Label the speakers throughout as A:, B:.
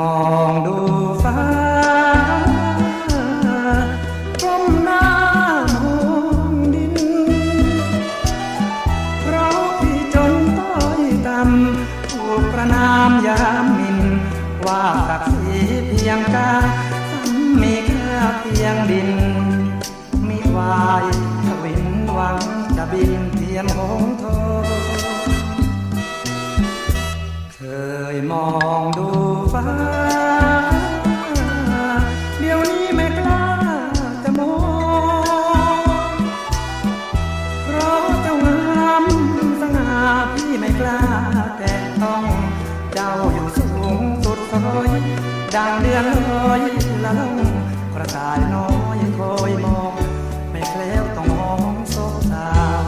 A: มองดูฟ้าก้มหน้ามองดิน เพราะพี่จนต้อยต่ำถูกประนามยามมิน ว่าศักดิ์ศรีเพียงกาซ้ำมีแค่เพียงดิน มีวายทวินหวังจะบินเทียนหงทองเคยมองดูฟ้า ดังเดือนลอยละลงกระต่ายน้อยคอยมอง ไม่แคล้วต้องมองโซสาว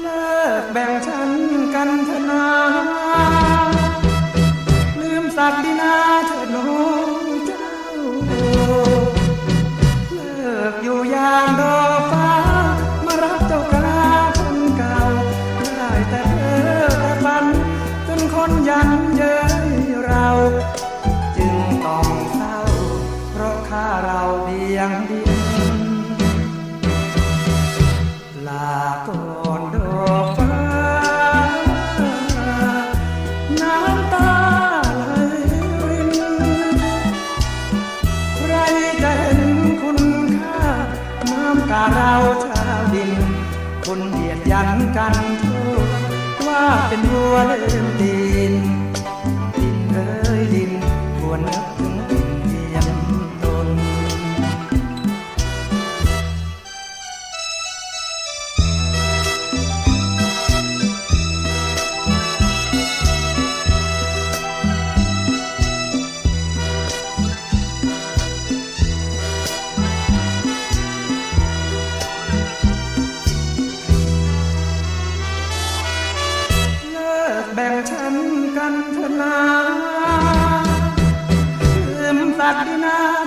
A: เลิกแบ่งฉันกันชนะลืมสักดินาเธอน้อย ถ้าเราชาวดิน คนเหยียดยันกันทั่วว่าเป็นวัวเลื่อมดี Madina.